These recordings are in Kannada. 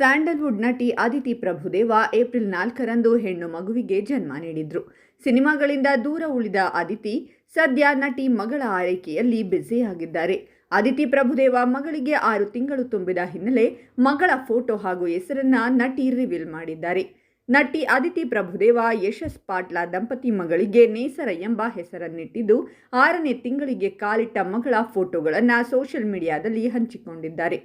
ಸ್ಯಾಂಡಲ್ವುಡ್ ನಟಿ ಅದಿತಿ ಪ್ರಭುದೇವ ಏಪ್ರಿಲ್ ನಾಲ್ಕರಂದು ಹೆಣ್ಣು ಮಗುವಿಗೆ ಜನ್ಮ ನೀಡಿದ್ರು. ಸಿನಿಮಾಗಳಿಂದ ದೂರ ಉಳಿದ ಅದಿತಿ ಸದ್ಯ ನಟಿ ಮಗಳ ಆರೈಕೆಯಲ್ಲಿ ಬ್ಯುಸಿಯಾಗಿದ್ದಾರೆ. ಅದಿತಿ ಪ್ರಭುದೇವ ಮಗಳಿಗೆ ಆರು ತಿಂಗಳು ತುಂಬಿದ ಹಿನ್ನೆಲೆ ಮಗಳ ಫೋಟೋ ಹಾಗೂ ಹೆಸರನ್ನ ನಟಿ ರಿವೀಲ್ ಮಾಡಿದ್ದಾರೆ. ನಟಿ ಅದಿತಿ ಪ್ರಭುದೇವ ಯಶಸ್ ಪಾಟ್ಲ ದಂಪತಿ ಮಗಳಿಗೆ ನೇಸರ ಎಂಬ ಹೆಸರನ್ನಿಟ್ಟಿದ್ದು, ಆರನೇ ತಿಂಗಳಿಗೆ ಕಾಲಿಟ್ಟ ಮಗಳ ಫೋಟೋಗಳನ್ನು ಸೋಷಿಯಲ್ ಮೀಡಿಯಾದಲ್ಲಿ ಹಂಚಿಕೊಂಡಿದ್ದಾರೆ.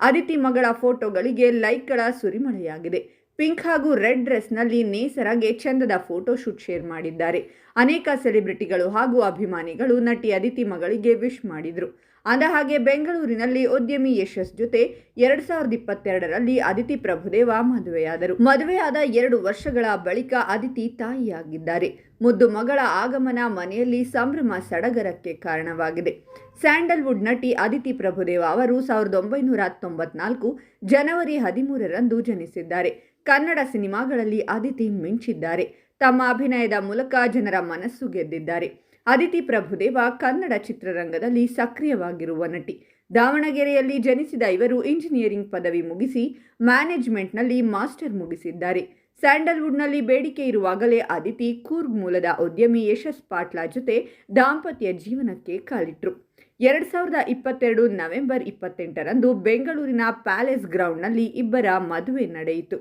ಅದಿತಿ ಮಗಳ ಫೋಟೋಗಳಿಗೆ ಲೈಕ್ಗಳ ಸುರಿಮಳೆಯಾಗಿದೆ. ಪಿಂಕ್ ಹಾಗೂ ರೆಡ್ ಡ್ರೆಸ್ನಲ್ಲಿ ನೇಸರಾಗೆ ಚಂದದ ಫೋಟೋ ಶೂಟ್ ಶೇರ್ ಮಾಡಿದ್ದಾರೆ. ಅನೇಕ ಸೆಲೆಬ್ರಿಟಿಗಳು ಹಾಗೂ ಅಭಿಮಾನಿಗಳು ನಟಿ ಅದಿತಿ ಮಗಳಿಗೆ ವಿಶ್ ಮಾಡಿದರು. ಅಂದಹಾಗೆ ಬೆಂಗಳೂರಿನಲ್ಲಿ ಉದ್ಯಮಿ ಯಶಸ್ ಜೊತೆ ಎರಡ್ ಸಾವಿರದ ಇಪ್ಪತ್ತೆರಡರಲ್ಲಿ ಅದಿತಿ ಪ್ರಭುದೇವ ಮದುವೆಯಾದರು. ಮದುವೆಯಾದ ಎರಡು ವರ್ಷಗಳ ಬಳಿಕ ಅದಿತಿ ತಾಯಿಯಾಗಿದ್ದಾರೆ. ಮುದ್ದು ಮಗಳ ಆಗಮನ ಮನೆಯಲ್ಲಿ ಸಂಭ್ರಮ ಸಡಗರಕ್ಕೆ ಕಾರಣವಾಗಿದೆ. ಸ್ಯಾಂಡಲ್ವುಡ್ ನಟಿ ಅದಿತಿ ಪ್ರಭುದೇವ ಅವರು ಸಾವಿರದ ಒಂಬೈನೂರ ತೊಂಬತ್ನಾಲ್ಕು ಜನವರಿ ಹದಿಮೂರರಂದು ಜನಿಸಿದ್ದಾರೆ. ಕನ್ನಡ ಸಿನಿಮಾಗಳಲ್ಲಿ ಅದಿತಿ ಮಿಂಚಿದ್ದಾರೆ. ತಮ್ಮ ಅಭಿನಯದ ಮೂಲಕ ಜನರ ಮನಸ್ಸು ಗೆದ್ದಿದ್ದಾರೆ. ಅದಿತಿ ಪ್ರಭುದೇವ ಕನ್ನಡ ಚಿತ್ರರಂಗದಲ್ಲಿ ಸಕ್ರಿಯವಾಗಿರುವ ನಟಿ. ದಾವಣಗೆರೆಯಲ್ಲಿ ಜನಿಸಿದ ಇವರು ಇಂಜಿನಿಯರಿಂಗ್ ಪದವಿ ಮುಗಿಸಿ ಮ್ಯಾನೇಜ್ಮೆಂಟ್ನಲ್ಲಿ ಮಾಸ್ಟರ್ ಮುಗಿಸಿದ್ದಾರೆ. ಸ್ಯಾಂಡಲ್ವುಡ್ನಲ್ಲಿ ಬೇಡಿಕೆ ಇರುವಾಗಲೇ ಅದಿತಿ ಕೂರ್ಗ್ ಮೂಲದ ಉದ್ಯಮಿ ಯಶಸ್ ಪಾಟ್ಲಾ ಜೊತೆ ದಾಂಪತ್ಯ ಜೀವನಕ್ಕೆ ಕಾಲಿಟ್ರು. ಎರಡು ಸಾವಿರದ ಇಪ್ಪತ್ತೆರಡು ನವೆಂಬರ್ ಇಪ್ಪತ್ತೆಂಟರಂದು ಬೆಂಗಳೂರಿನ ಪ್ಯಾಲೇಸ್ ಗ್ರೌಂಡ್ನಲ್ಲಿ ಇಬ್ಬರ ಮದುವೆ ನಡೆಯಿತು.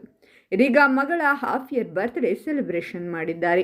ಇದೀಗ ಮಗಳ ಹಾಫ್ ಇಯರ್ ಬರ್ತ್ಡೇ ಸೆಲೆಬ್ರೇಷನ್ ಮಾಡಿದ್ದಾರೆ.